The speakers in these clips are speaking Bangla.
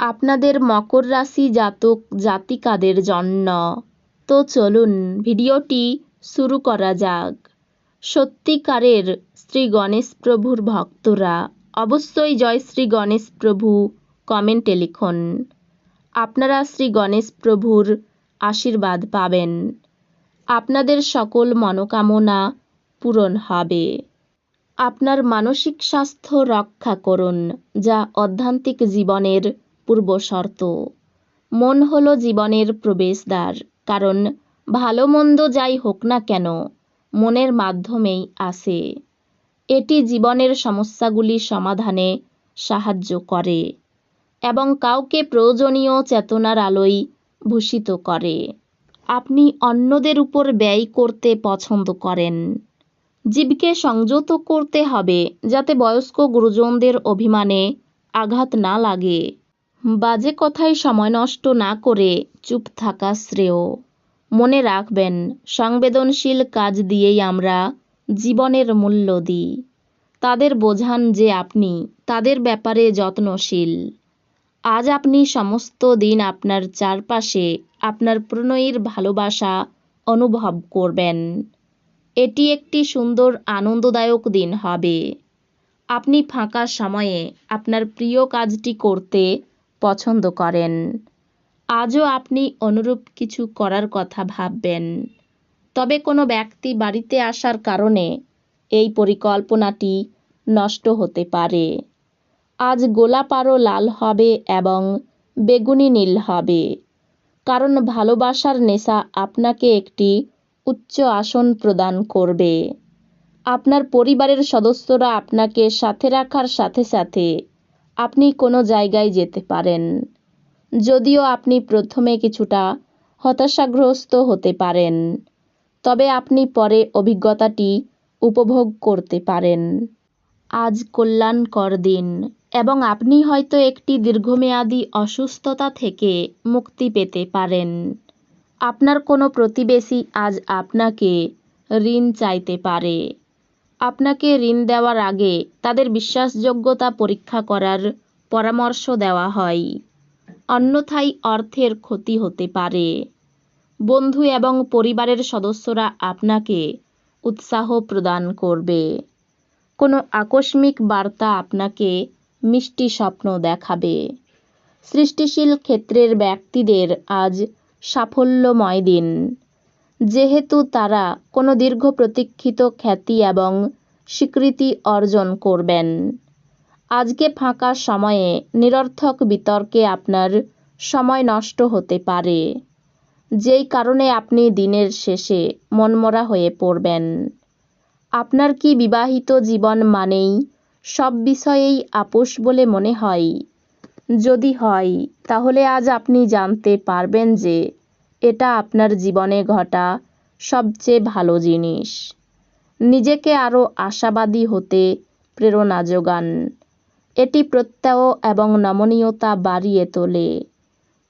আপনাদের মকর রাশি জাতক জাতিকাদের জন্য। তো চলুন ভিডিওটি শুরু করা যাক। সত্যিকারের শ্রী গণেশ প্রভুর ভক্তরা অবশ্যই জয় শ্রী গণেশ প্রভু কমেন্টে লিখুন। আপনারা শ্রী গণেশ প্রভুর আশীর্বাদ পাবেন। আপনাদের সকল মনোকামনা পূরণ হবে। আপনার মানসিক স্বাস্থ্য রক্ষা করুন, যা অধ্যান্তিক জীবনের পূর্বশর্ত। মন হলো জীবনের প্রবেশদ্বার, কারণ ভালো মন্দ যাই হোক না কেন, মনের মাধ্যমেই আসে এটি জীবনের সমস্যাগুলি সমাধানে সাহায্য করে এবং কাউকে প্রয়োজনীয় চেতনার আলোয় ভূষিত করে। আপনি অন্যদের উপর ব্যয় করতে পছন্দ করেন। জীবকে সংযত করতে হবে যাতে বয়স্ক গুরুজনদের অভিমানে আঘাত না লাগে। বাজে কথায় সময় নষ্ট না করে চুপ থাকা শ্রেয়। মনে রাখবেন, সংবেদনশীল কাজ দিয়েই আমরা জীবনের মূল্য দিই। তাদের বোঝান যে আপনি তাদের ব্যাপারে যত্নশীল। আজ আপনি সমস্ত দিন আপনার চারপাশে আপনার প্রণয়ীর ভালোবাসা অনুভব করবেন। এটি একটি সুন্দর, আনন্দদায়ক দিন হবে। আপনি ফাঁকা সময়ে আপনার প্রিয় কাজটি করতে পছন্দ করেন। আজও আপনি অনুরূপ কিছু করার কথা ভাববেন। তবে কোনো ব্যক্তি বাড়িতে আসার কারণে এই পরিকল্পনাটি নষ্ট হতে পারে। আজ গোলাপ আরও লাল হবে এবং বেগুনি নীল হবে। কারণ ভালোবাসার নেশা আপনাকে একটি উচ্চ আসন প্রদান করবে। আপনার পরিবারের সদস্যরা আপনাকে সাথে রাখার সাথে সাথে আপনি কোনো জায়গায় যেতে পারেন। যদিও আপনি প্রথমে কিছুটা হতাশাগ্রস্ত হতে পারেন, তবে আপনি পরে অভিজ্ঞতাটি উপভোগ করতে পারেন। আজ কল্যাণকর দিন, এবং আপনি হয়তো একটি দীর্ঘমেয়াদী অসুস্থতা থেকে মুক্তি পেতে পারেন। আপনার কোনো প্রতিবেশী আজ আপনাকে ঋণ চাইতে পারে। আপনাকে ঋণ দেওয়ার আগে তাদের বিশ্বাসযোগ্যতা পরীক্ষা করার পরামর্শ দেওয়া হয়। অন্যথায় অর্থের ক্ষতি হতে পারে। বন্ধু এবং পরিবারের সদস্যরা আপনাকে উৎসাহ প্রদান করবে। কোনো আকস্মিক বার্তা আপনাকে মিষ্টি স্বপ্ন দেখাবে। সৃষ্টিশীল ক্ষেত্রের ব্যক্তিদের আজ সাফল্যময় দিন। যেহেতু তারা কোনো দীর্ঘ প্রতীক্ষিত খ্যাতি এবং স্বীকৃতি অর্জন করবেন। আজকে ফাঁকা সময়ে নিরর্থক বিতর্কে আপনার সময় নষ্ট হতে পারে। যেই কারণে আপনি দিনের শেষে মনমরা হয়ে পড়বেন। আপনার কি বিবাহিত জীবন মানেই সব বিষয়েই আপোষ বলে মনে হয়? যদি হয়, তাহলে আজ আপনি জানতে পারবেন যে এটা আপনার জীবনে ঘটা সবচেয়ে ভালো জিনিস। নিজেকে আরও আশাবাদী হতে প্রেরণা যোগান। এটি প্রত্যয় এবং নমনীয়তা বাড়িয়ে তোলে।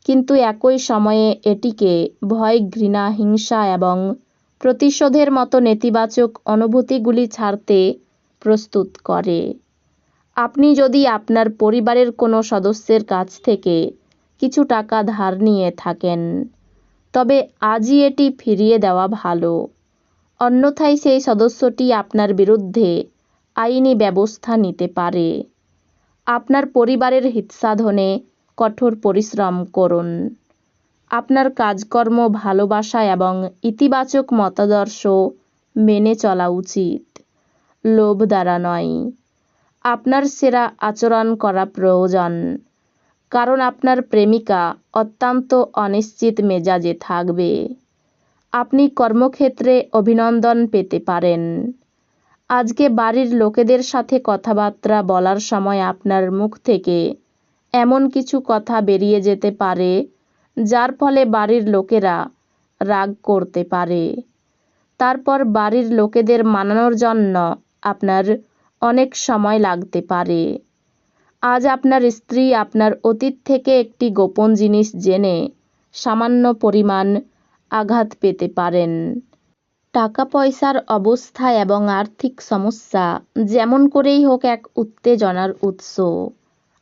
কিন্তু একই সময়ে এটিকে ভয়, ঘৃণা, হিংসা এবং প্রতিশোধের মতো নেতিবাচক অনুভূতিগুলি ছাড়তে প্রস্তুত করে। আপনি যদি আপনার পরিবারের কোনো সদস্যের কাছ থেকে কিছু টাকা ধার নিয়ে থাকেন তবে আজই এটি ফিরিয়ে দেওয়া ভালো। অন্যথায় সেই সদস্যটি আপনার বিরুদ্ধে আইনি ব্যবস্থা নিতে পারে। আপনার পরিবারের হিতসাধনে কঠোর পরিশ্রম করুন। আপনার কাজকর্ম, ভালোবাসা এবং ইতিবাচক মতাদর্শ মেনে চলা উচিত। লোভ দ্বারা নয়। আপনার সেরা আচরণ করা প্রয়োজন। কারণ আপনার প্রেমিকা অত্যন্ত অনিশ্চিত মেজাজে থাকবে। আপনি কর্মক্ষেত্রে অভিনন্দন পেতে পারেন। আজকে বাড়ির লোকেদের সাথে কথাবার্তা বলার সময় আপনার মুখ থেকে এমন কিছু কথা বেরিয়ে যেতে পারে, যার ফলে বাড়ির লোকেরা রাগ করতে পারে। তারপর বাড়ির লোকেদের মানানোর জন্য আপনার অনেক সময় লাগতে পারে। আজ আপনার স্ত্রী আপনার অতীত থেকে একটি গোপন জিনিস জেনে সামান্য পরিমাণ আঘাত পেতে পারেন। টাকা পয়সার অবস্থা এবং আর্থিক সমস্যা যেমন করেই হোক এক উত্তেজনার উৎস।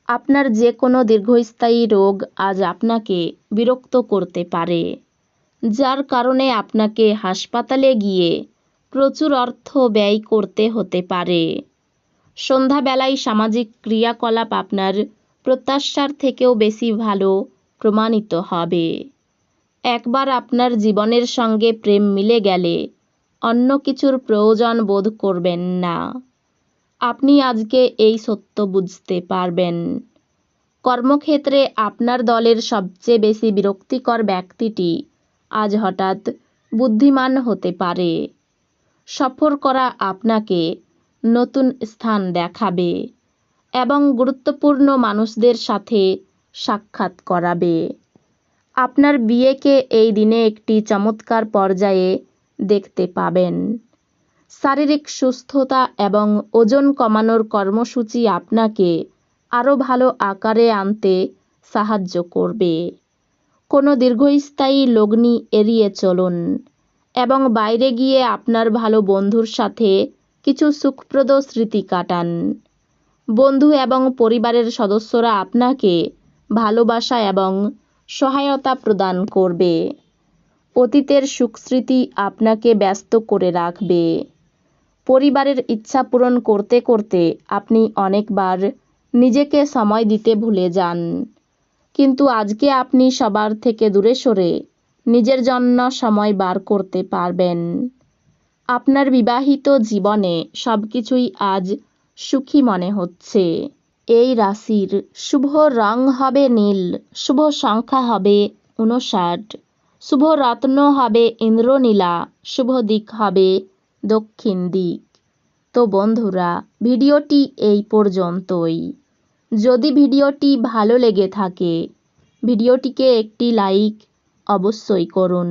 আপনার যে কোনো দীর্ঘস্থায়ী রোগ আজ আপনাকে বিরক্ত করতে পারে, যার কারণে আপনাকে হাসপাতালে গিয়ে প্রচুর অর্থ ব্যয় করতে হতে পারে। সন্ধ্যাবেলায় সামাজিক ক্রিয়াকলাপ আপনার প্রত্যাশার থেকেও বেশি ভালো প্রমাণিত হবে। একবার আপনার জীবনের সঙ্গে প্রেম মিলে গেলে অন্য কিছুর প্রয়োজন বোধ করবেন না। আপনি আজকে এই সত্য বুঝতে পারবেন। কর্মক্ষেত্রে আপনার দলের সবচেয়ে বেশি বিরক্তিকর ব্যক্তিটি আজ হঠাৎ বুদ্ধিমান হতে পারে। সফর করা আপনাকে নতুন স্থান দেখাবে এবং গুরুত্বপূর্ণ মানুষদের সাথে সাক্ষাৎ করাবে। আপনার বিয়েকে এই দিনে একটি চমৎকার পর্যায়ে দেখতে পাবেন। শারীরিক সুস্থতা এবং ওজন কমানোর কর্মসূচি আপনাকে আরও ভালো আকারে আনতে সাহায্য করবে। কোনো দীর্ঘস্থায়ী লগ্নি এড়িয়ে চলুন এবং বাইরে গিয়ে আপনার ভালো বন্ধুর সাথে কিছু সুখপ্রদ স্মৃতি কাটান। বন্ধু এবং পরিবারের সদস্যরা আপনাকে ভালোবাসা এবং সহায়তা প্রদান করবে। অতীতের সুখস্মৃতি আপনাকে ব্যস্ত করে রাখবে। পরিবারের ইচ্ছা পূরণ করতে করতে আপনি অনেকবার নিজেকে সময় দিতে ভুলে যান। কিন্তু আজকে আপনি সবার থেকে দূরে সরে নিজের জন্য সময় বার করতে পারবেন। আপনার বিবাহিত জীবনে সব কিছুই আজ সুখী মনে হচ্ছে। এই রাশির শুভ রং হবে নীল, শুভ সংখ্যা হবে উনষাট শুভ রত্ন হবে ইন্দ্রনীলা, শুভ দিক হবে দক্ষিণ দিক। তো বন্ধুরা, ভিডিওটি এই পর্যন্তই। যদি ভিডিওটি ভালো লেগে থাকে, ভিডিওটিকে একটি লাইক অবশ্যই করুন।